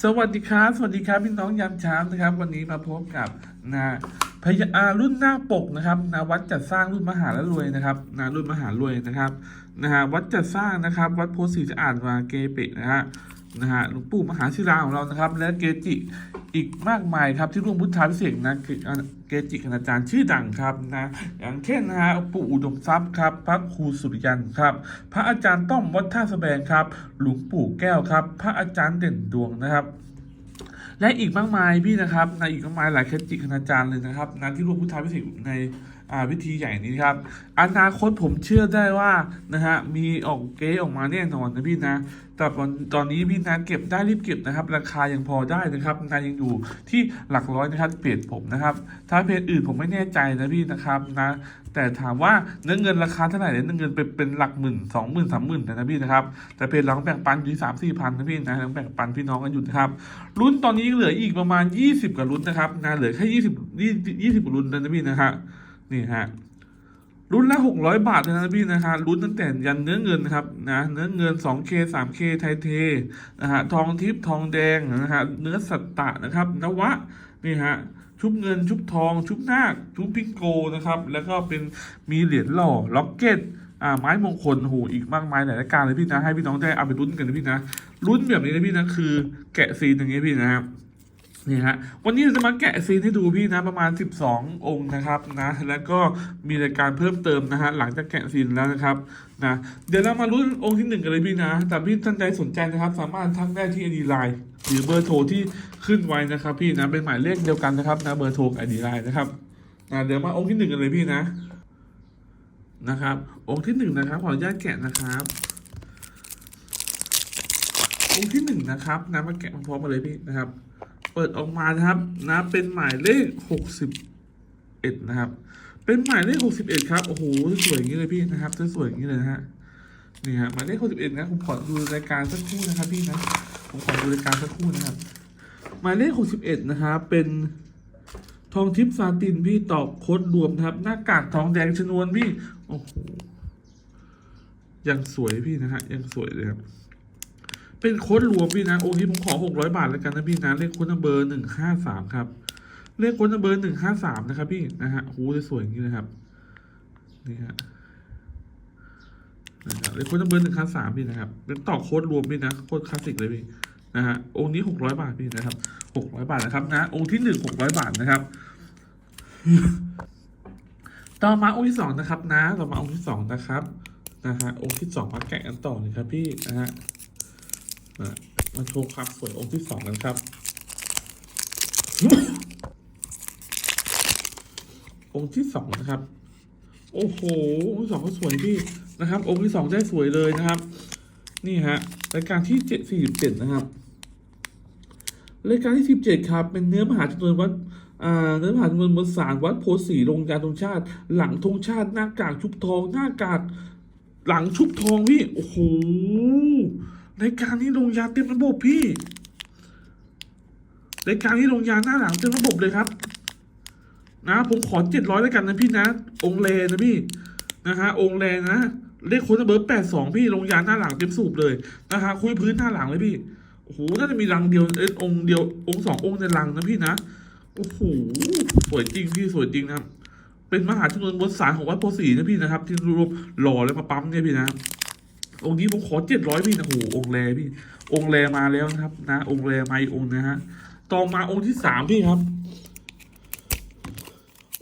สวัสดีครับ สวัสดีครับพี่น้องยามเช้านะครับ วันนี้มาพบกับนะพยาอารุ่นหน้าปกนะครับนะวัดจัดสร้างรุ่นมหาและรวยนะครับนะรุ่นมหารวยนะครับนะฮะวัดจัดสร้างนะครับ วัดโพสีสะอาดวาเกเปะนะฮะ นะฮะหลวงปู่มหาศิลาของเรานะครับ และเกจิอีกมากมายครับที่ร่วมพุทธาพิเศษนะคือเกจิคณาจารย์ชื่อดังครับนะอย่างเช่นนะฮะปู่อุดมทรัพย์ครับพระครูสุริยันครับ พระอาจารย์ต้อมวัดท่าสะแบงครับหลวงปู่แก้วครับ พระอาจารย์เด่นดวงนะครับและอีกมากมายพี่นะครับในอีกมากมายหลายเคจิคณาจารย์เลยนะครับนะที่ร่วมพุทธาพิเศษใน วิธีใหญ่นี้ครับ อนาคตผมเชื่อได้ว่านะฮะมีออกเก๊ออกมาแน่นอนนะพี่นะ แต่ตอนตอนนี้พี่นะเก็บได้รีบเก็บนะครับ ราคายังพอได้นะครับนายังอยู่ที่หลักร้อยนะครับเพจผมนะครับ ถ้าเพจอื่นผมไม่แน่ใจนะพี่นะครับนะแต่ถามว่าเนื้อเงินราคาเท่าไหร่เนี่ยเนื้อเงินเป็นเป็นหลักหมื่นสองหมื่นสามหมื่นนะพี่นะครับ แต่เพจเราแบ่งปันอยู่สามสี่พันนะพี่นะแบ่งปันพี่น้องกันอยู่นะครับรุ่นตอนนี้เหลืออีกประมาณยี่สิบกว่ารุ่นนะครับนะเหลือแค่ยี่สิบยี่สิบกว่ารุ่นนะพี่นะฮะ นี่ฮะรุ่นละหกร้อยบาทเท่านะพี่นะฮะรุ่นตั้งแต่ยันเนื้อเงินนะครับนะเนื้อเงิน 2K 3K ไทเทนะฮะทองทิพย์ทองแดงนะฮะเนื้อสัตตะนะครับนวะนี่ฮะชุบเงินชุบทอง ชุบนาคชุบพิงโกนะครับ แล้วก็เป็นมีเหรียญหล่อล็อกเก็ตอ่าไม้มงคลโอ้โหอีกมากมายหลายรายการเลยพี่นะให้พี่น้องได้เอาไปรุ่นกันนะพี่นะรุ่นแบบนี้นะพี่นะคือ แกะซีนอย่างเงี้ยพี่นะครับ นี่ฮะวันนี้เราจะมาแกะซีนให้ดูพี่นะประมาณ 12 องค์นะครับนะแล้วก็มีรายการเพิ่มเติมนะฮะหลังจากแกะซีนแล้วนะครับนะเดี๋ยวเรามาลุ้นองค์ที่หนึ่งกันเลยพี่นะ แต่พี่ท่านใดสนใจนะครับ สามารถทักได้ที่ไอดีไลน์หรือเบอร์โทรที่ขึ้นไว้นะครับพี่นะเป็นหมายเลขเดียวกันนะครับนะเบอร์โทรไอดีไลน์นะครับนะเดี๋ยวมาองค์ที่หนึ่งกันเลยพี่นะนะครับ องค์ที่หนึ่งนะครับขออนุญาตแกะนะครับองค์ที่หนึ่งนะครับนะมาแกะพร้อมกันเลยพี่นะครับ เปิดออกมานะครับนะเป็นหมายเลขหกสิบเอ็ดนะครับ เป็นหมายเลขหกสิบเอ็ดครับโอ้โหสวยอย่างนี้เลยพี่นะครับสวยอย่างนี้เลยนะฮะนี่ฮะหมายเลขหกสิบเอ็ดนะผมขอดูรายการสักครู่นะครับพี่นะผมขอดูรายการสักครู่นะครับ หมายเลขหกสิบเอ็ดนะครับเป็นทองทิพย์ซาตินพี่ตอกโค้ดรวมนะครับ หน้ากากทองแดงชนวนพี่โอ้โหยังสวยพี่นะฮะยังสวยเลยครับ เป็นโค้ดรวมพี่นะโอ้ที่ผมขอหกร้อยบาทแล้วกันนะพี่นะเลขโค้ดเบอร์หนึ่งห้าสามครับ เลขโค้ดเบอร์หนึ่งห้าสามนะครับ พี่นะฮะโอ้จะสวยอย่างนี้นะครับนี่ฮะนะครับเลขโค้ดเบอร์หนึ่งห้าสามพี่นะครับ เป็นต่อโค้ดรวมพี่นะโค้ดคลาสสิกเลยพี่นะฮะองค์นี้หกร้อยบาทพี่นะครับหกร้อยบาทนะครับนะองค์ที่หนึ่งหกร้อยบาทนะครับ ต่อมาองค์ที่สองนะครับนะ ต่อมาองค์ที่สองนะครับนะฮะองค์ที่สองมาแกะกันต่อเลยครับพี่นะฮะ มาโชว์ความสวยองค์ที่สองกันครับ องค์ที่สองนะครับ โอ้โห องค์ที่สองก็สวยพี่นะครับ องค์ที่สองได้สวยเลยนะครับ นี่ฮะรายการที่เจ็ดสี่สิบเจ็ดนะครับรายการที่สิบเจ็ดครับ เป็นเนื้อมหาจำนวนวัดเนื้อมหาจำนวนมวลสารวัดโพธิ์ศรีลงยาธงชาติ หลังธงชาติหน้ากากชุบทองหน้ากากหลังชุบทองพี่โอ้โห รายการนี้ลงยาเต็มระบบพี่รายการนี้ลงยาหน้าหลังเต็มระบบเลยครับ นะผมขอเจ็ดร้อยแล้วกันนะพี่นะ องเลนะพี่นะฮะองค์เลนะเลขโค้ดเบอร์แปดสองพี่ลงยาหน้าหลังเต็มสูบเลยนะฮะคุยพื้นหน้าหลังเลยพี่โอ้โหน่าจะมีรังเดียวเอ้ยองเดียวองสององในรังนะพี่นะโอ้โหสวยจริงพี่สวยจริงนะเป็นมหาชนวนบนสารของวัดโพธิ์ศรีนะพี่นะครับ ที่รวบหล่อแล้วมาปั๊มเนี่ยพี่นะ องค์นี้ผมขอเจ็ดร้อยพี่นะโอ้โหองค์แรพี่ องค์แรมาแล้วนะครับ นะ องค์แรมาอีกองค์นะฮะ ต่อมาองค์ที่สามพี่ครับ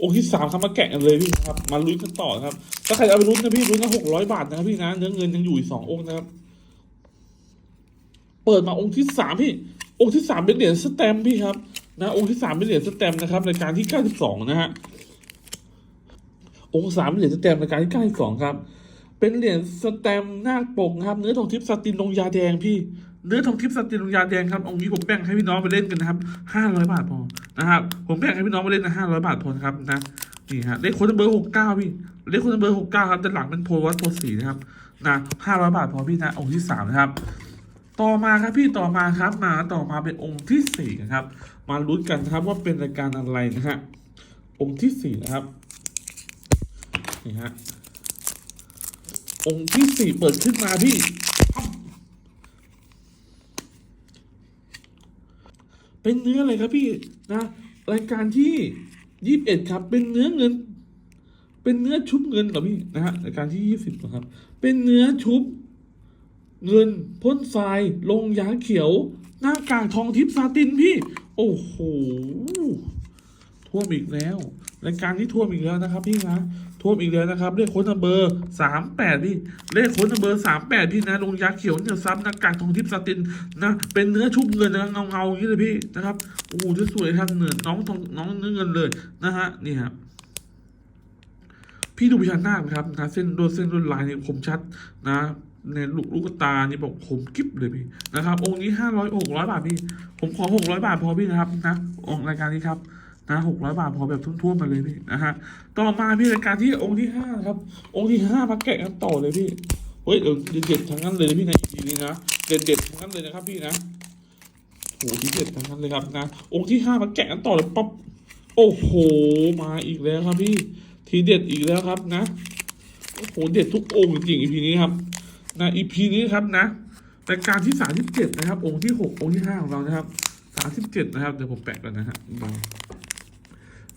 องค์ที่สามครับมาแกะกันเลยพี่ครับ มาลุ้นกันต่อครับ ถ้าใครเอาไปลุ้นนะพี่ลุ้นนะหกร้อยบาทนะครับพี่นะ เนื้อเงินยังอยู่อีกสององค์นะครับ เปิดมาองค์ที่สามพี่ องค์ที่สามเป็นเหรียญสแตมพี่ครับ นะ องค์ที่สามเป็นเหรียญสแตมนะครับรายการที่เก้าสิบสองนะฮะ องค์สามเป็นเหรียญสแตมป์รายการที่เก้าสิบสองครับ เป็นเหรียญสแตมหน้าปกนะครับ เนื้อทองทิพย์สตินลงยาแดงพี่ เนื้อทองทิพย์สตินลงยาแดงครับองค์นี้ผมแบ่งให้พี่น้องไปเล่นกันนะครับห้าร้อยบาทพอนะครับผมแบ่งให้พี่น้องไปเล่นนะห้าร้อยบาทพอนะครับนะนี่ฮะเลขโค้ดเบอร์หกเก้าพี่เลขโค้ดเบอร์หกเก้าครับด้านหลังเป็นโพลวัดโพลสีนะครับนะห้าร้อยบาทพอพี่นะองค์ที่สามนะครับต่อมาครับพี่ต่อมาครับมาต่อมาเป็นองค์ที่สี่นะครับ มาลุ้นกันนะครับว่าเป็นรายการอะไรนะฮะองค์ที่สี่นะครับนี่ฮะ องค์ที่สี่เปิดขึ้นมาพี่ เป็นเนื้ออะไรครับพี่นะรายการที่ยี่สิบเอ็ดครับ เป็นเนื้อเงิน เป็นเนื้อชุบเงินเหรอพี่นะฮะรายการที่ยี่สิบครับ เป็นเนื้อชุบ เงินพ่นทรายลงยาเขียว หน้ากากทองทิพย์ซาตินพี่ โอ้โหท่วมอีกแล้ว รายการที่ท่วมอีกแล้วนะครับพี่นะ ท่วมอีกแล้วนะครับ เลขโค้ดนัมเบอร์สามแปดพี่เลขโค้ดนัมเบอร์สามแปดพี่นะลงยาเขียวเนี่ยซ้ำหน้ากากทองทิพย์ซาตินนะเป็นเนื้อชุบเงินนะเงาเงาอย่างนี้เลยพี่นะครับโอ้โหสวยๆครับเนื้อน้องทองน้องเนื้อเงินเลยนะฮะนี่ครับพี่ดูพญานาคนะครับนะเส้นลวดเส้นลวดลายเนี่ยคมชัดนะในลูกลูกตานี่บอกคมกิ๊บเลยพี่นะครับ องค์นี้ห้าร้อยหกร้อยบาทพี่ ผมขอหกร้อยบาทพอพี่นะครับนะองค์รายการนี้ครับ นะหกร้อยบาทพอแบบทุ่วมๆมาเลยพี่นะฮะต่อมาพี่รายการที่องค์ที่ห้าครับ องค์ที่ห้ามาแกะกันต่อเลยพี่เฮ้ยเออเด็ดๆทั้งนั้นเลยนะพี่นะอีพีนี้นะเด็ดๆทั้งนั้นเลยนะครับพี่นะโหทีเด็ดทั้งนั้นเลยครับนะองค์ที่ห้ามาแกะกันต่อเลยปั๊บโอ้โหมาอีกแล้วครับพี่ทีเด็ดอีกแล้วครับนะโอ้โหเด็ดทุกองค์จริงๆ EP นี้ครับนะ EP นี้ครับนะรายการที่สามสิบเจ็ดนะครับ องค์ที่หกองค์ที่ห้าของเรานะครับสามสิบเจ็ดนะครับเดี๋ยวผมแปะกันนะฮะ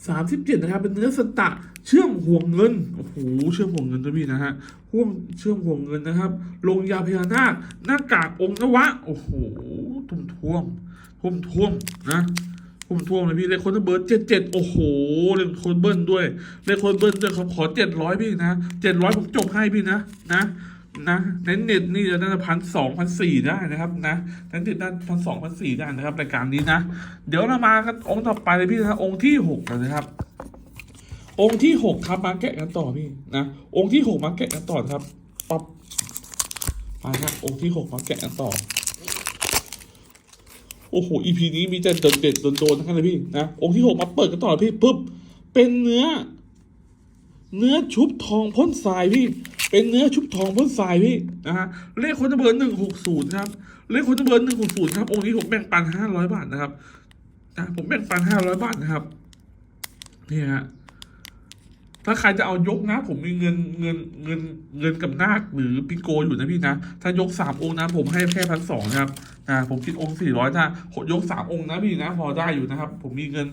สามสิบเจ็ดนะครับ เป็นเนื้อสตะเชื่อมห่วงเงิน โอ้โห เชื่อมห่วงเงินด้วยพี่นะฮะห่วงเชื่อมห่วงเงินนะครับ ลงยาพญานาค หน้ากากองค์นวะ โอ้โห ทุ่มท่วมท่วมท่วมนะผมท่วงเลยพี่เลขคนเบอร์เจ็ดเจ็ดโอ้โห เลขคนเบิ้ลด้วย เลขคนเบิ้ลด้วยขาขอเจ็ดร้อยพี่นะเจ็ดร้อยผมจบให้พี่นะ นะ นะในเน็ตนี่จะน่าจะพันสองพันสี่ได้นะครับนะในเน็ตน่าพันสองพันสี่ได้นะครับรายการนี้นะ เดี๋ยวเรามากันองค์ต่อไปเลยพี่นะองค์ที่หกนะครับ องค์ที่หกครับมาแกะกันต่อพี่นะองค์ที่หกมาแกะกันต่อครับปั๊บมาครับองค์ที่หกมาแกะกันต่อโอ้โหอีพีนี้มีแต่เด็ดเด็ดโดนๆทั้งนั้นเลยพี่นะองค์ที่หกมาเปิดกันต่อพี่ปุ๊บเป็นเนื้อ เนื้อชุบทองพ่นทรายพี่ เป็นเนื้อชุบทองพ่นทรายพี่นะฮะเลขคนเบอร์หนึ่งหกศูนย์ครับเลขคนเบอร์หนึ่งหกศูนย์ครับองค์นี้ผมแบ่งปันห้าร้อยบาทนะครับนะผมแบ่งปันห้าร้อยบาทนะครับนี่ฮะถ้าใครจะเอายกนะ ผมมีเงินเงินเงินเงินกับนาคหรือปิโกอยู่นะพี่นะ ถ้ายกสามองค์นะผมให้แค่พันสองนะครับ อ่าผมคิดองค์สี่ร้อยถ้ายกสามองค์นะพี่นะ พอได้อยู่นะครับ ผมมีเงิน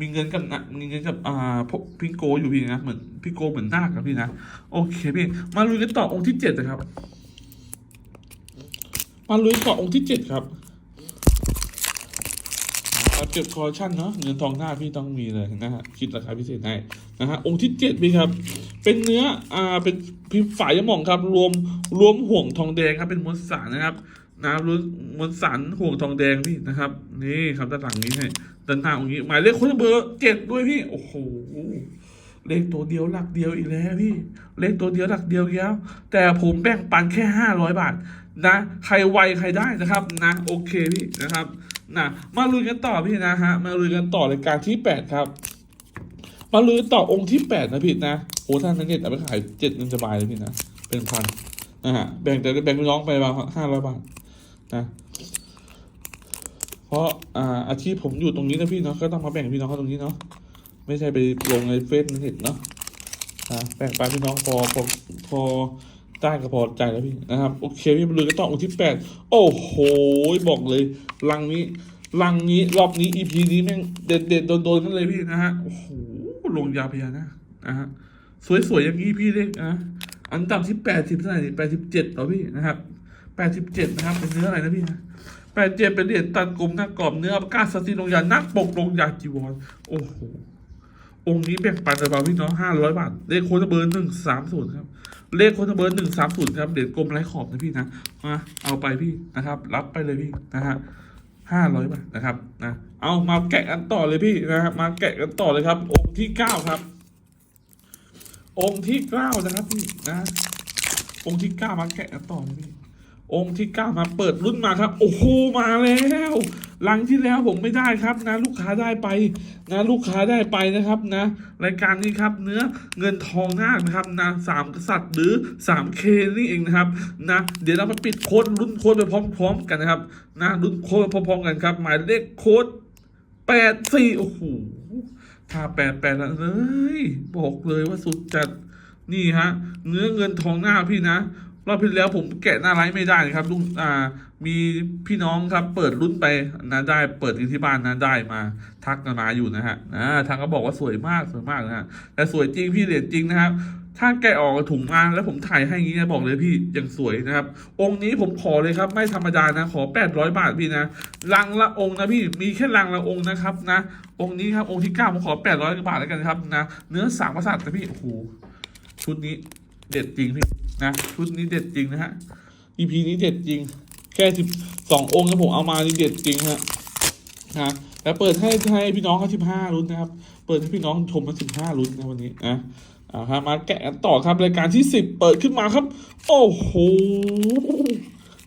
มีเงินกับมีเงินกับอ่าพวกปิโกอยู่พี่นะเหมือนปิโกเหมือนนาคครับพี่นะโอเคพี่มาลุยกันต่อองค์ที่เจ็ดนะครับ มาลุยต่อองค์ที่เจ็ดครับเก็บคอร์ชั่นเนาะเงินทองหน้าพี่ต้องมีเลยนะฮะคิดราคาพิเศษให้นะฮะองค์ที่เจ็ดพี่ครับ เป็นเนื้ออ่าเป็นพิมพ์ฝายหม่องครับ รวมรวมห่วงทองแดงครับเป็นมวลสารนะครับ นะรวมมวลสารห่วงทองแดงพี่นะครับ นี่ครับด้านหลังนี้ให้ด้านหน้าองนี้ หมายเลขคนเบอร์เจ็ดด้วยพี่ โอ้โหเลขตัวเดียวหลักเดียวอีกแล้วพี่ เลขตัวเดียวหลักเดียวแล้วแต่ผมแบ่งปันแค่ห้าร้อยบาท นะ ใครไวใครได้นะครับนะโอเคพี่นะครับนะมาลุยกันต่อพี่นะฮะมาลุยกันต่อรายการที่แปดครับมาลุยต่อองค์ที่แปดนะพี่นะโอ้ท่านนันเน็ตเอาไปขายเจ็ดเงินสบายเลยพี่นะเป็นพันนะฮะแบ่งแต่แบ่งน้องไปประมาณห้าร้อยบาท นะเพราะอ่าอาชีพผมอยู่ตรงนี้นะพี่เนาะก็ต้องมาแบ่งพี่น้องเขาตรงนี้เนาะไม่ใช่ไปลงในเฟซในเน็ตเนาะอ่าแบ่งไปพี่น้องพอพอพอได้ก็พอใจแล้วพี่นะครับโอเคพี่มาลุกันต่อองค์ที่แปดโอ้โหบอกเลยลังนี้ลังนี้รอบนี้ EP นี้แม่งเด็ดเด็ดโดนโดนๆนั่นเลยพี่นะฮะโอ้โหลงยาพญานาคนะฮะสวยๆอย่างนี้พี่เล็กนะอันดับที่แปดสิบเท่าไหร่แปดสิบเจ็ดเหรอพี่นะครับ แปดสิบเจ็ดนะครับ เป็นเนื้ออะไรนะพี่นะแปดเจ็ดเป็นเหรียญตันกลมหน้ากรอบเนื้อประกาศสติลงยานักปกลงยาจีวรโอ้โห องค์นี้แบ่งปันกับเราพี่น้องห้าร้อยบาท เลขโค้ดเบอร์หนึ่งสามศูนย์ครับ เลขโค้ดเบอร์หนึ่งสามศูนย์ครับ เหรียญกลมไร้ขอบนะพี่นะมาเอาไปพี่นะครับ รับไปเลยพี่นะฮะห้าร้อยบาทนะครับนะ เอามาแกะกันต่อเลยพี่นะครับ มาแกะกันต่อเลยครับ องค์ที่เก้าครับ องค์ที่เก้านะครับพี่นะ องค์ที่เก้ามาแกะกันต่อเลยพี่ องค์ที่เก้ามาเปิดรุ่นมาครับ โอ้โหมาแล้วหลังที่แล้วผมไม่ได้ครับนะ ลูกค้าได้ไปนะลูกค้าได้ไปนะครับนะ รายการนี้ครับเนื้อเงินทองนาคนะครับนะสามกษัตริย์หรือสามเคนี่เองนะครับนะเดี๋ยวเรามาปิดโค้ดรุ่นโค้ดไปพร้อม ๆ กันนะครับนะรุ่นโค้ดไปพร้อมๆกันครับ หมายเลขโค้ดแปดสี่โอ้โหถ้าแปดแปดแล้วเลยบอกเลยว่าสุดจัดนี่ฮะเนื้อเงินทองหน้าพี่นะ รอบที่แล้วผมแกะหน้าไลฟ์ไม่ได้นะครับลุงอ่า มีพี่น้องครับ เปิดรุ่นไปนะได้เปิดที่บ้านนะได้มา ทักกันมาอยู่นะฮะอ่าทางก็บอกว่าสวยมากสวยมากนะฮะแต่สวยจริงพี่เหรียญจริงนะครับถ้าแกะออกถุงมาแล้วผมถ่ายให้อย่างนี้นะบอกเลยพี่ยังสวยนะครับ องค์นี้ผมขอเลยครับ ไม่ธรรมดานะ ขอแปดร้อยบาทพี่นะลังละองค์นะพี่มีแค่ลังละองค์นะครับนะ องค์นี้ครับองค์ที่เก้าผมขอแปดร้อยบาทแล้วกันครับนะ เนื้อสามประสาทนะพี่โอ้โหชุดนี้ เด็ดจริงพี่นะชุดนี้เด็ดจริงนะฮะ EP นี้เด็ดจริง แค่สิบสององค์นะผมเอามานี่เด็ดจริงฮะนะแล้วเปิดให้ให้พี่น้องเขาสิบห้ารุ่นนะครับ เปิดให้พี่น้องชมมาสิบห้ารุ่นนะวันนี้นะอ่าฮะมาแกะกันต่อครับรายการที่สิบเปิดขึ้นมาครับ โอ้โห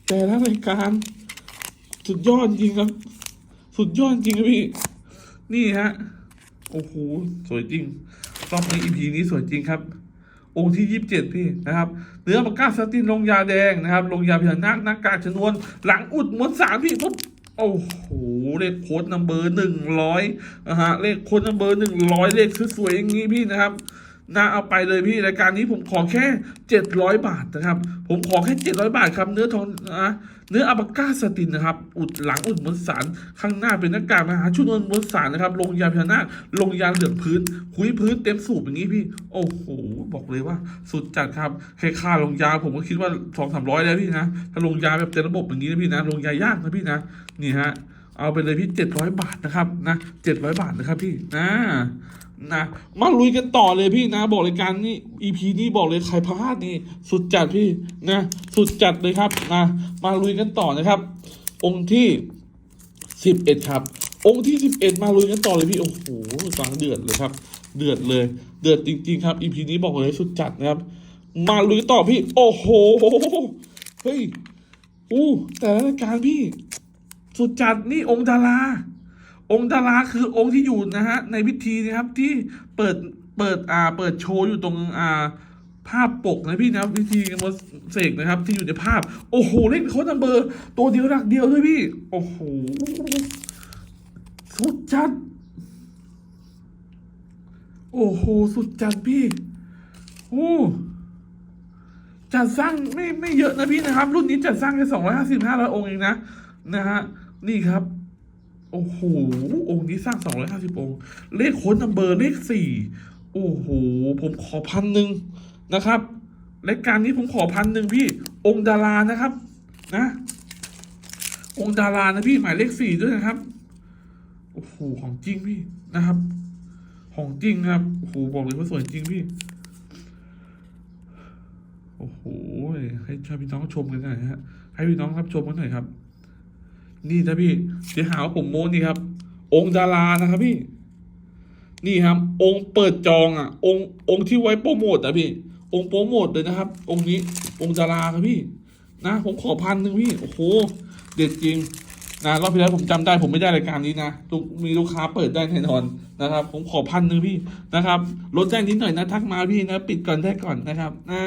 แต่ละรายการ สุดยอดจริงครับ สุดยอดจริงครับพี่ นี่ฮะ โอ้โห สวยจริงรอบนี้ EP นี้สวยจริงครับ องค์ที่ยี่สิบเจ็ดพี่นะครับเนื้อปากกาสตินลงยาแดงนะครับ ลงยาพญานาคนักการชนวน หลังอุดมวนสามพี่ปุ๊บโอ้โห เลขโค้ดนัมเบอร์หนึ่งร้อยนะฮะ เลขโค้ดนัมเบอร์หนึ่งร้อยเลขสวยๆอย่างนี้พี่นะครับน่าเอาไปเลยพี่รายการนี้ผมขอแค่เจ็ดร้อยบาทนะครับ ผมขอแค่เจ็ดร้อยบาทครับเนื้อทองนะ เนื้ออัปก้าสตินนะครับ อุดหลังอุดมวลสารข้างหน้าเป็นหน้ากากมหาชุนวนมวลสารนะครับ ลงยาพญานาคลงยาเหลืองพื้น คุยพื้นเต็มสูบอย่างนี้พี่ โอ้โห บอกเลยว่า สุดจัดครับแค่ค่าลงยาผมก็คิดว่าสองสามร้อยแล้วพี่นะ ถ้าลงยาแบบเต็มระบบอย่างนี้นะพี่นะ ลงยายากนะพี่นะ นี่ฮะ เอาไปเลยพี่เจ็ดร้อยบาทนะครับนะเจ็ดร้อยบาทนะครับพี่นะนะมาลุยกันต่อเลยพี่นะ บอกรายการนี้ EP นี้บอกเลยใครพลาดนี่ สุดจัดพี่นะสุดจัดเลยครับนะมาลุยกันต่อนะครับ องค์ที่สิบเอ็ดครับ องค์ที่สิบเอ็ดมาลุยกันต่อเลยพี่โอ้โหฟังเดือดเลยครับ เดือดเลย เดือดจริง ๆ ครับ EP นี้บอกเลยสุดจัดนะครับ มาลุยต่อพี่ โอ้โหเฮ้ยอู้แต่ละรายการพี่ สุดจัดนี่องค์ดาราองค์ดาราคือองค์ที่อยู่นะฮะในพิธีนะครับที่เปิดเปิดอ่าเปิดโชว์อยู่ตรงอ่าภาพปกนะพี่นะพิธีมเสกนะครับ ที่อยู่ในภาพ โอ้โหเลขโค้ดนัมเบอร์ตัวเดียวหลักเดียวด้วยพี่ โอ้โหสุดจัด โอ้โหสุดจัดพี่โอ้จัดสร้างไม่ไม่เยอะนะพี่นะครับ รุ่นนี้จัดสร้างแค่สองร้อยห้าสิบห้าร้อยองค์เองนะนะฮะ นี่ครับ โอ้โห องค์นี้สร้าง250องค์ เลขค้ดนัมเบอร์เลข4โอ้โห ผมขอพันหนึ่งนะครับรายการนี้ผมขอพันหนึ่งพี่ องค์ดารานะครับ นะ องค์ดารานะพี่หมายเลข4ด้วยนะครับโอ้โหของจริงพี่นะครับ ของจริงครับโอ้โหบอกเลยว่าสวยจริงพี่โอ้โหให้ชาวพี่น้องชมกันหน่อยฮะให้พี่น้องรับชมกันหน่อยครับ นี่นะพี่เดี๋ยวหาว่าผมโม้นี่ครับ องค์ดารานะครับพี่ นี่ครับ องค์เปิดจองอะ องค์องค์ที่ไว้โปรโมทอะพี่ องค์โปรโมทเลยนะครับ องค์นี้ องค์ดาราครับพี่ นะผมขอพันหนึ่งพี่โอ้โหเด็ดจริงนะรอบที่แล้วผมจำได้ผมไม่ได้รายการนี้นะมีลูกค้าเปิดได้แน่นอนนะครับ ผมขอพันหนึ่งพี่นะครับลดได้งนิดหน่อยนะทักมาพี่นะ ปิดก่อนได้ก่อนนะครับอ่า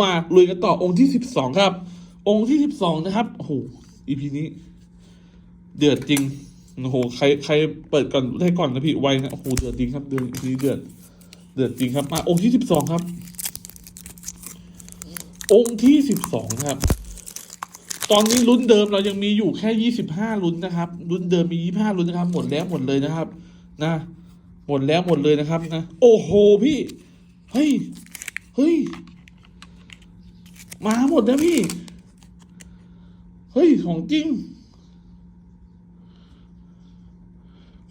มาลุยกันต่อองค์ที่สิบสองครับ องค์ที่สิบสองนะครับโอ้โหอีพีนี้ เดือดจริงโอ้โหใครใครเปิดก่อนได้ก่อนนะพี่ไวนะโอ้โหเดือดจริงครับเดือดนี้เดือดเดือดจริงครับมาองค์ที่สิบสองครับ องค์ที่สิบสองครับ ตอนนี้ลุ้นเดิมเรายังมีอยู่แค่ยี่สิบห้าลุ้นนะครับลุ้นเดิมมียี่ห้าลุ้นนะครับ หมดแล้วหมดเลยนะครับ นะ หมดแล้วหมดเลยนะครับนะโอ้โหพี่เฮ้ยเฮ้ยมาหมดนะพี่ เฮ้ย ของจริง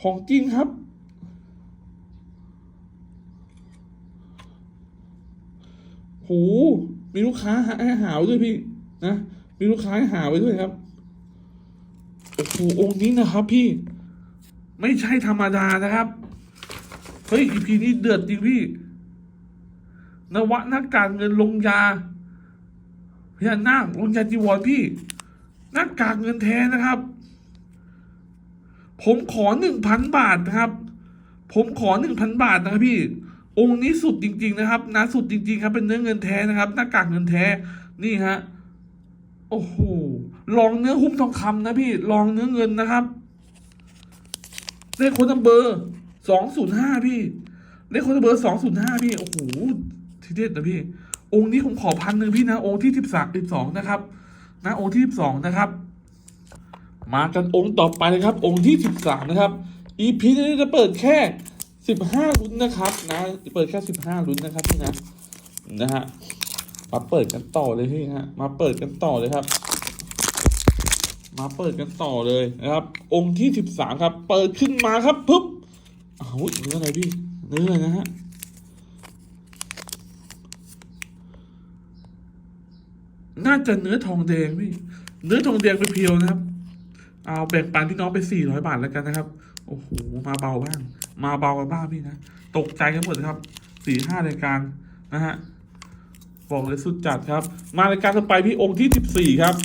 ของจริงครับ โห มีลูกค้าหาหาวด้วยพี่ นะ มีลูกค้าให้หาไว้ด้วยครับ โอ้โห องค์นี้นะครับพี่ ไม่ใช่ธรรมดานะครับ เฮ้ยอีพีนี้เดือดจริงพี่ นวะนักการเงินลงยาพญานาคลงยาจีวรพี่หน้ากากเงินแท้นะครับ ผมขอหนึ่งพันบาทนะครับ ผมขอหนึ่งพันบาทนะครับพี่ องค์นี้สุดจริง ๆ นะครับนะสุดจริง ๆ ครับ เป็นเนื้อเงินแท้นะครับ หน้ากากเงินแท้ นี่ฮะ โอ้โห ลองเนื้อหุ้มทองคำนะพี่ ลองเนื้อเงินนะครับ เลขโค้ดนัมเบอร์สองศูนย์ห้าพี่ เลขโค้ดนัมเบอร์สองศูนย์ห้าพี่ โอ้โห ทีเด็ดนะพี่ องค์นี้ผมขอพันหนึ่งพี่นะ องค์ที่สิบสามสิบสองนะครับ นะ องค์ที่สองนะครับ มากันองค์ต่อไปนะครับ องค์ที่สิบสามนะครับ EP นี้จะเปิดแค่สิบห้าลุ้นนะครับนะเปิดแค่สิบห้าลุ้นนะครับพี่นะนะฮะมาเปิดกันต่อเลยพี่ฮะมาเปิดกันต่อเลยครับ มาเปิดกันต่อเลยนะครับ องค์ที่สิบสามครับ เปิดขึ้นมาครับปุ๊บอ้าเนื้ออะไรพี่เนื้ออะไรนะฮะน่าจะเนื้อทองแดงพี่เนื้อทองแดงไปเพียวนะครับ เอาแบ่งปันพี่น้องไปสี่ร้อยบาทแล้วกันนะครับ โอ้โห มาเบาบ้าง มาเบาบ้างพี่นะ ตกใจกันหมดครับ สี่ห้ารายการนะฮะ บอกเลยสุดจัดครับ มารายการต่อไปพี่องค์ที่สิบสี่ครับ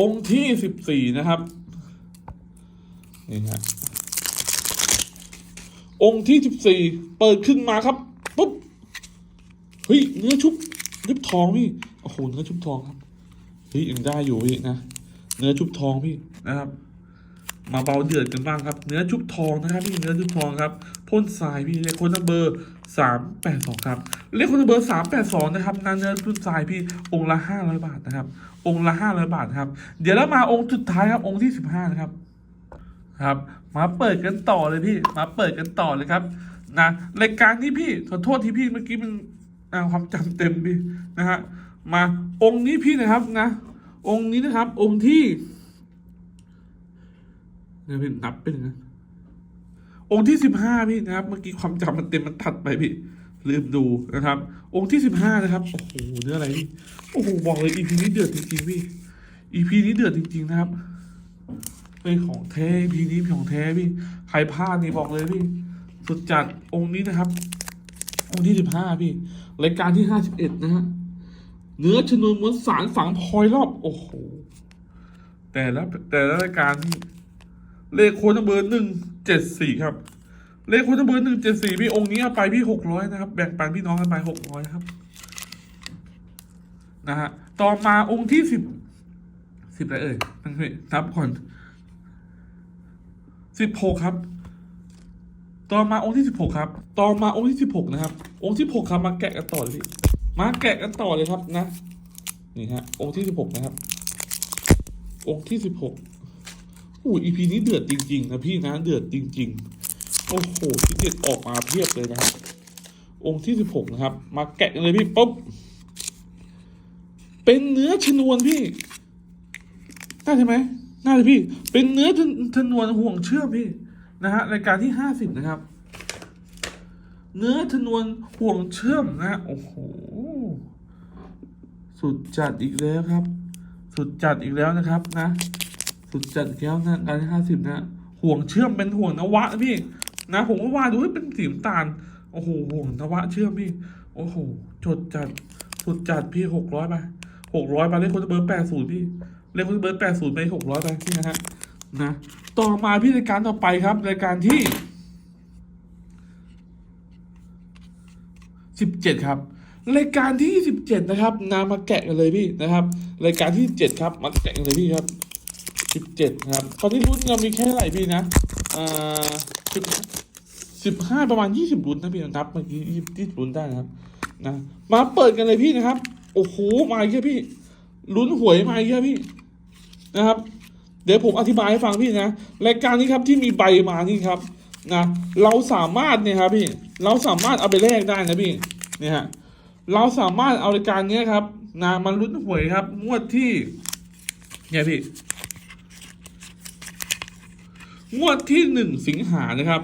องค์ที่สิบสี่นะครับ นี่ฮะ องค์ที่สิบสี่เปิดขึ้นมาครับ ปุ๊บ เฮ้ย เนื้อชุบชุบทองพี่ โอ้โห เนื้อชุบทองครับ เฮ้ยยังได้อยู่พี่นะ เนื้อชุบทองพี่นะครับ มาเบาเดือดกันบ้างครับ เนื้อชุบทองนะครับพี่เนื้อชุบทองครับพ่นทรายพี่เลขคนเบอร์สามแปดสองครับเลขคนเบอร์สามแปดสองนะครับนาเนื้อพ่นทรายพี่องค์ละห้าร้อยบาทนะครับ องค์ละห้าร้อยบาทครับ เดี๋ยวเรามาองค์สุดท้ายครับองค์ที่สิบห้านะครับครับ มาเปิดกันต่อเลยพี่มาเปิดกันต่อเลยครับนะรายการนี้พี่ขอโทษที่พี่เมื่อกี้มันความจำเต็มพี่นะฮะมาองค์นี้พี่นะครับนะ องค์นี้นะครับ องค์ที่เดี๋ยพี่นับเป็นนะองค์ที่สิบห้าพี่นะครับ เมื่อกี้ความจำมันเต็มมันถัดไปพี่ลืมดูนะครับ องค์ที่สิบห้านะครับ โอ้โหเนื้ออะไรพี่โอ้โหบอกเลย EP นี้เดือดจริงๆพี่ EP นี้เดือดจริง ๆ นะครับเป็นของแท้ EP นี้ของแท้พี่ใครพลาดนี่บอกเลยพี่สุดจัดองค์นี้นะครับ องค์ที่สิบห้าพี่รายการที่ห้าสิบเอ็ดนะฮะ เนื้อชนวนมวลสารฝังพลอยรอบ โอ้โห แต่ละแต่ละรายการนี่เลขโค้ดเบอร์หนึ่งเจ็ดสี่ครับ เลขโค้ดเบอร์หนึ่งเจ็ดสี่พี่องค์นี้เอาไปพี่หกร้อยนะครับ แบ่งปันพี่น้องกันไปหกร้อยครับ นะฮะ ต่อมาองค์ที่สิบสิบอะไรเอ่ยนั่งพี่นับก่อนสิบหกครับ ต่อมาองค์ที่สิบหกครับ ต่อมาองค์ที่สิบหกนะครับ องค์ที่หกครับมาแกะกันต่อเลยพี่ มาแกะกันต่อเลยครับนะ นี่ฮะองค์ที่สิบหกนะครับ องค์ที่สิบหกโอ้อีพีนี้เดือดจริง ๆ นะพี่นะเดือดจริง ๆ โอ้โหที่เด็ดออกมาเพียบเลยนะครับ องค์ที่สิบหกนะครับ มาแกะกันเลยพี่ปุ๊บเป็นเนื้อชนวนพี่น่าใช่ไหมน่าจะพี่ เป็นเนื้อชนวนห่วงเชื่อมพี่นะฮะรายการที่ห้าสิบนะครับ เนื้อชนวนห่วงเชื่อมนะโอ้โหสุดจัดอีกแล้วครับ สุดจัดอีกแล้วนะครับนะ สุดจัดอีกแล้วนะการที่ห้าสิบนะ ห่วงเชื่อมเป็นห่วงนวะพี่นะผมก็ว่าดูเฮ้ยเป็นสีน้ำตาลโอ้โหห่วงนวะเชื่อมพี่โอ้โหจดจัดสุดจัดพี่หกร้อยไปหกร้อยไปเลขคนเบอร์แปดศูนย์พี่เลขคนเบอร์แปดศูนย์ไปหกร้อยไปพี่นะฮะนะต่อมาพี่รายการต่อไปครับรายการที่ สิบเจ็ดครับ รายการที่สิบเจ็ดนะครับนามาแกะกันเลยพี่นะครับ รายการที่เจ็ดครับ มาแกะกันเลยพี่ครับสิบเจ็ดครับ ตอนนี้รุ่นเรามีแค่ไหร่พี่นะอ่าสิบสิบห้าประมาณยี่สิบรุ่นนะพี่นะครับเมื่อกี้ยี่สิบรุ่นได้นะครับนะมาเปิดกันเลยพี่นะครับ โอ้โหมาอีกแล้วพี่ลุ้นหวยมาอีกแล้วพี่นะครับ เดี๋ยวผมอธิบายให้ฟังพี่นะรายการนี้ครับที่มีใบมานี่ครับนะเราสามารถเนี่ยครับพี่ เราสามารถเอาไปแลกได้นะพี่ เนี่ยฮะเราสามารถเอารายการนี้ครับนะมันลุ้นหวยครับ งวดที่ เนี่ยพี่ งวดที่หนึ่งสิงหานะครับ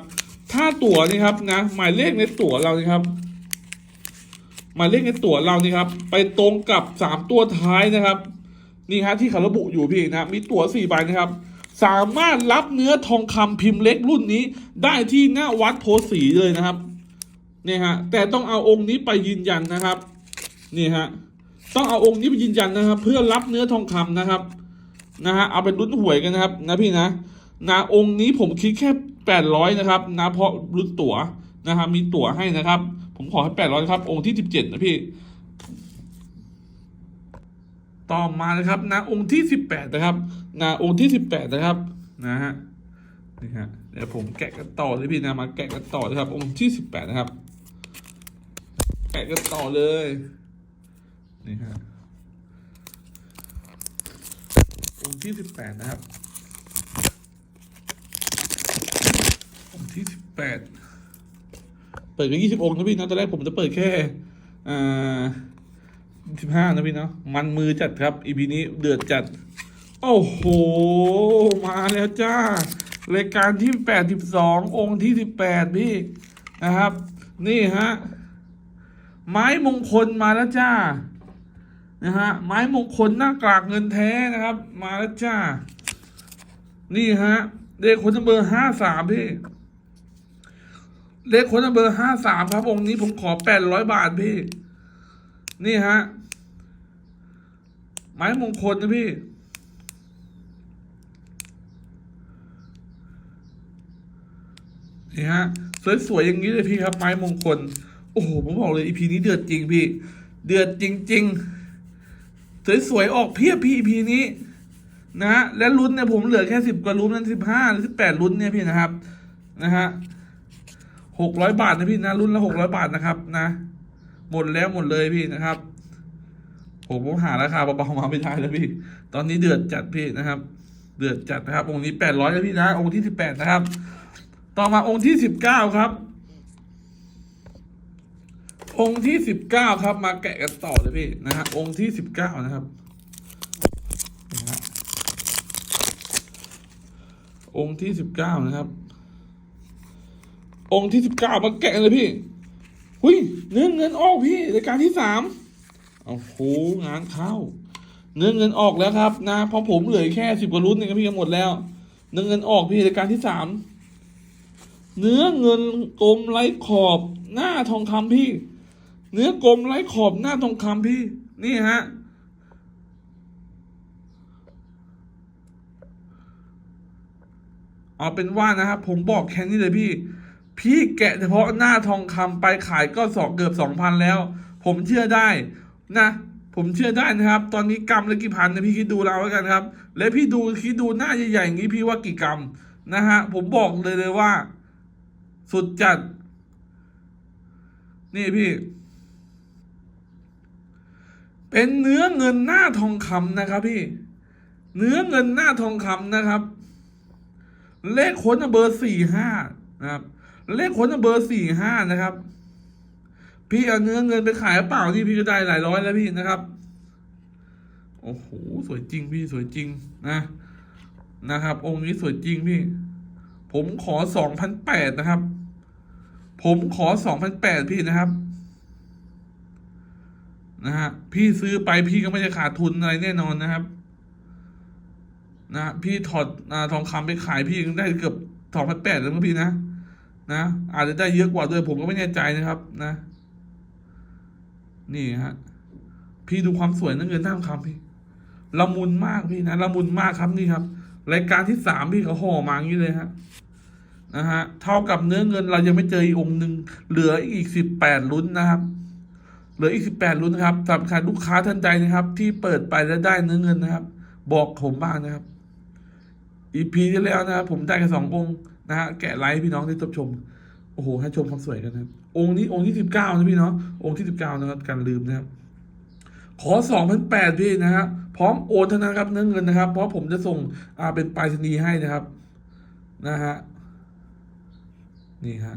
ถ้าตั๋วนี่ครับนะหมายเลขในตั๋วเรานี่ครับหมายเลขในตั๋วเรานี่ครับ ไปตรงกับสามตัวท้ายนะครับ นี่ฮะที่เขาระบุอยู่พี่นะมีตั๋วสี่ใบนะครับสามารถรับเนื้อทองคำพิมพ์เล็กรุ่นนี้ได้ที่หน้าวัดโพสีเลยนะครับ นี่ฮะแต่ต้องเอาองค์นี้ไปยืนยันนะครับนี่ฮะต้องเอาองค์นี้ไปยืนยันนะครับ เพื่อรับเนื้อทองคำนะครับนะฮะเอาเป็นรุ่นหวยกันนะครับนะพี่นะนะองค์นี้ผมคิดแค่แปดร้อยนะครับนะเพราะรุ่นตั๋วนะครับมีตั๋วให้นะครับ ผมขอให้แปดร้อยครับ องค์ที่สิบเจ็ดนะพี่ ต่อมานะครับนะองค์ที่สิบแปดนะครับนะองค์ที่สิบแปดนะครับนะฮะนี่ฮะเดี๋ยวผมแกะกันต่อเลยพี่นะมาแกะกันต่อนะครับ องค์ที่สิบแปดนะครับ แกะกันต่อเลย นี่ฮะองค์ที่สิบแปดนะครับองค์ที่สิบแปดเปิดก็ยี่สิบองค์นะพี่นะตอนแรกผมจะเปิดแค่อ่าสิบห้านะพี่เนาะมันมือจัดครับอีพีนี้เดือดจัด โอ้โห มาแล้วจ้ารายการที่แปดสิบสององค์ที่สิบแปดพี่นะครับ นี่ฮะ ไม้มงคลมาแล้วจ้า นะฮะ ไม้มงคลหน้ากากเงินแท้นะครับ มาแล้วจ้า นี่ฮะ เลขคนเบอร์ห้าสามพี่ เลขคนเบอร์ห้าสามครับองค์นี้ผมขอแปดร้อยบาทพี่ นี่ฮะ ไม้มงคลนะพี่นี่ฮะสวยๆอย่างนี้เลยพี่ครับ ไม้มงคล อ้โหผมบอกเลยอีพีนี้เดือดจริงพี่ เดือดจริง ๆ สวยๆออกเพียบพี่อีพีนี้ นะฮะและลุ้นเนี่ยผมเหลือแค่สิบกว่าลุ้นนั้นสิบห้าหรือสิบแปดลุ้นเนี่ยพี่นะครับ นะฮะหกร้อยบาทนะพี่นะรุ่นละหกร้อยบาทนะครับ นะ หมดแล้วหมดเลยพี่นะครับผมผมหาราคาเบาๆมาไม่ได้แล้วพี่ ตอนนี้เดือดจัดพี่นะครับ เดือดจัดนะครับ องค์นี้แปดร้อยแล้วพี่นะ องค์ที่สิบแปดนะครับ ต่อมาองค์ที่สิบเก้าครับ องค์ที่สิบเก้าครับ มาแกะกันต่อเลยพี่นะฮะองค์ที่สิบเก้านะครับนะฮะองค์ที่สิบเก้านะครับ องค์ที่สิบเก้ามาแกะเลยพี่หุยเนื้อเงินออกพี่รายการที่สามโอ้โหงานเข้า เนื้อเงินออกแล้วครับ นะเพราะผมเหลือแค่สิบกว่ารุ่นเองพี่ก็หมดแล้ว เนื้อเงินออกพี่รายการที่สามเนื้อเงินกลมไร้ขอบหน้าทองคำพี่ เนื้อกลมไร้ขอบหน้าทองคำพี่ นี่ฮะ เอาเป็นว่านะครับผมบอกแค่นี้เลยพี่ พี่แกะเฉพาะหน้าทองคำไปขายก็สองเกือบสองพันแล้ว ผมเชื่อได้นะ ผมเชื่อได้นะครับ ตอนนี้กรัมละกี่พันนะพี่คิดดูเราแล้วกันครับ และพี่ดูคิดดูหน้าใหญ่ๆอย่างนี้พี่ว่ากี่กรัมนะฮะ ผมบอกเลยเลยว่า สุดจัด นี่พี่ เป็นเนื้อเงินหน้าทองคำนะครับพี่ เนื้อเงินหน้าทองคำนะครับ เลขค้นเบอร์สี่ห้านะครับ เลขค้นเบอร์สี่ห้านะครับ พี่เอาเนื้อเงินไปขายเปล่าที่พี่ก็ได้หลายร้อยแล้วพี่นะครับ โอ้โหสวยจริงพี่สวยจริงนะนะครับ องค์นี้สวยจริงพี่ ผมขอสองพันแปดนะครับ ผมขอสองพันแปดพี่นะครับ นะฮะพี่ซื้อไปพี่ก็ไม่ได้ขาดทุนอะไรแน่นอนนะครับ นะพี่ถอดอทองคำไปขายพี่ยังได้เกือบสองพันแปดแล้วมั้งพี่นะนะอาจจะได้เยอะกว่าด้วยผมก็ไม่แน่ใจนะครับนะ นี่ฮะพี่ดูความสวยนั่นเงินหน้าทองคำพี่ละมุนมากพี่นะละมุนมากครับนี่ครับ รายการที่สามพี่เขาห่อมาอย่างนี้เลยฮะนะฮะเท่ากับเนื้อเงินเรายังไม่เจออีกองหนึ่งเหลืออีกสิบแปดลุ้นนะครับ เหลืออีกสิบแปดลุ้นนะครับสำคัญลูกค้าท่านใดนะครับ ที่เปิดไปแล้วได้เนื้อเงินนะครับ บอกผมบ้างนะครับอีพีที่แล้วนะครับผมได้แค่สององค์นะฮะแกะไลฟ์พี่น้องที่รับชมโอ้โหให้ชมความสวยกันนะองค์นี้องค์ที่สิบเก้านะพี่เนาะองค์ที่สิบเก้านะครับการลืมนะครับขอสองพันแปดพี่นะฮะพร้อมโอนเท่านั้นครับเนื้อเงินนะครับ เพราะผมจะส่งอ่าเป็นปลายชนีย์ให้นะครับ นะฮะนี่ฮะ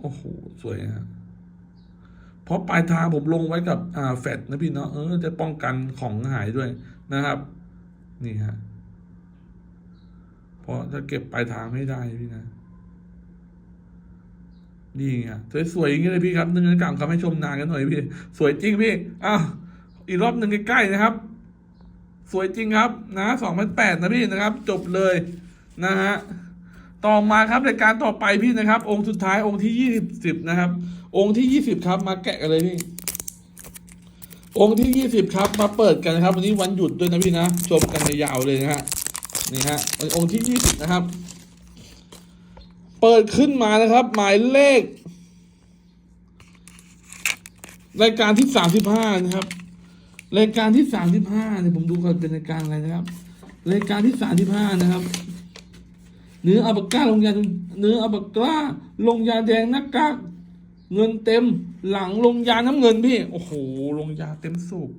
โอ้โหสวยนะฮะ เพราะปลายทางผมลงไว้กับอ่าแฟดนะพี่เนาะเออจะป้องกันของหายด้วยนะครับ นี่ฮะเพราะถ้าเก็บปลายทางไม่ได้พี่นะนี่ไงสวยๆอย่างนี้เลยพี่ครับนึงกล่าวคำให้ชมนานกันหน่อยพี่ สวยจริงพี่อ้าวอีกรอบหนึ่งใกล้ๆนะครับ สวยจริงครับ นะสองพันแปดนะพี่นะครับ จบเลยนะฮะ ต่อมาครับรายการต่อไปพี่นะครับ องค์สุดท้ายองค์ที่ยี่สิบนะครับ องค์ที่ยี่สิบครับ มาแกะกันเลยพี่ องค์ที่ยี่สิบครับ มาเปิดกันนะครับ วันนี้วันหยุดด้วยนะพี่นะชมกันยาวเลยนะฮะนี่ฮะองค์ที่ยี่สิบนะครับ เปิดขึ้นมานะครับ หมายเลข รายการที่สามสิบห้านะครับ รายการที่สามสิบห้าเนี่ยผมดูก่อนเป็นรายการอะไรนะครับ รายการที่สามสิบห้านะครับ เนื้ออัปก้าลงยาเนื้ออัปก้าลงยาแดงหน้ากากเงินเต็มหลังลงยาน้ำเงินพี่ โอ้โห ลงยาเต็มสูบ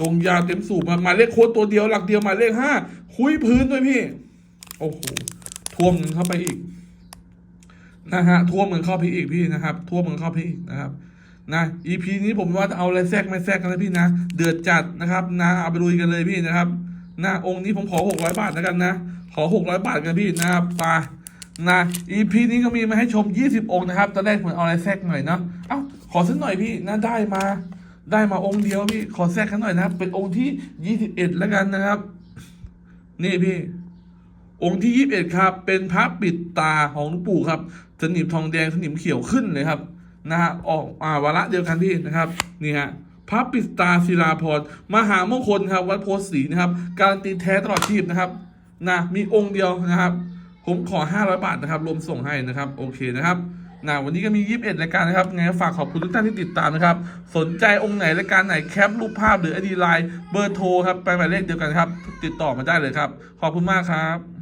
ลงยาเต็มสูบมาหมายเลขโค้ดตัวเดียวหลักเดียวหมายเลขห้าคุยพื้นด้วยพี่ โอ้โหท่วมเงินเข้าไปอีกนะฮะท่วมเงินเข้าพี่อีกพี่นะครับท่วมเงินเข้าพี่อีกนะครับ นะ EP นี้ผมว่าจะเอาอะไรแทรกไม่แทรกกันนะพี่นะ เดือดจัดนะครับนะเอาไปลุยกันเลยพี่นะครับนะองค์นี้ผมขอหกร้อยบาทแล้วกันนะ ขอหกร้อยบาทกันพี่นะครับไปนะ EP นี้ก็มีมาให้ชมยี่สิบองค์นะครับ ตอนแรกผมเอาอะไรแทรกหน่อยเนาะเอ้าขอสักหน่อยพี่นะได้มาได้มาองค์เดียวพี่ขอแทรกกันหน่อยนะครับ เป็นองค์ที่ยี่สิบเอ็ดแล้วกันนะครับ นี่พี่ องค์ที่ยี่สิบเอ็ดครับ เป็นพระปิดตาของหลวงปู่ครับ สนิมทองแดงสนิมเขียวขึ้นเลยครับ นะฮะออกอ่าวาระเดียวกันพี่นะครับนี่ฮะพระปิตาศิลาพรมหามงคลครับวัดโพธิ์ศรีนะครับ การันตีแท้ตลอดชีพนะครับนะมีองค์เดียวนะครับ ผมขอ 500 บาทนะครับ รวมส่งให้นะครับ โอเคนะครับนะวันนี้ก็มี 21รายการนะครับไงฝากขอบคุณทุกท่านที่ติดตามนะครับ สนใจองค์ไหนรายการไหนแคปรูปภาพหรือไอดีไลน์เบอร์โทรครับไปหมายเลขเดียวกันครับ ติดต่อมาได้เลยครับ ขอบคุณมากครับ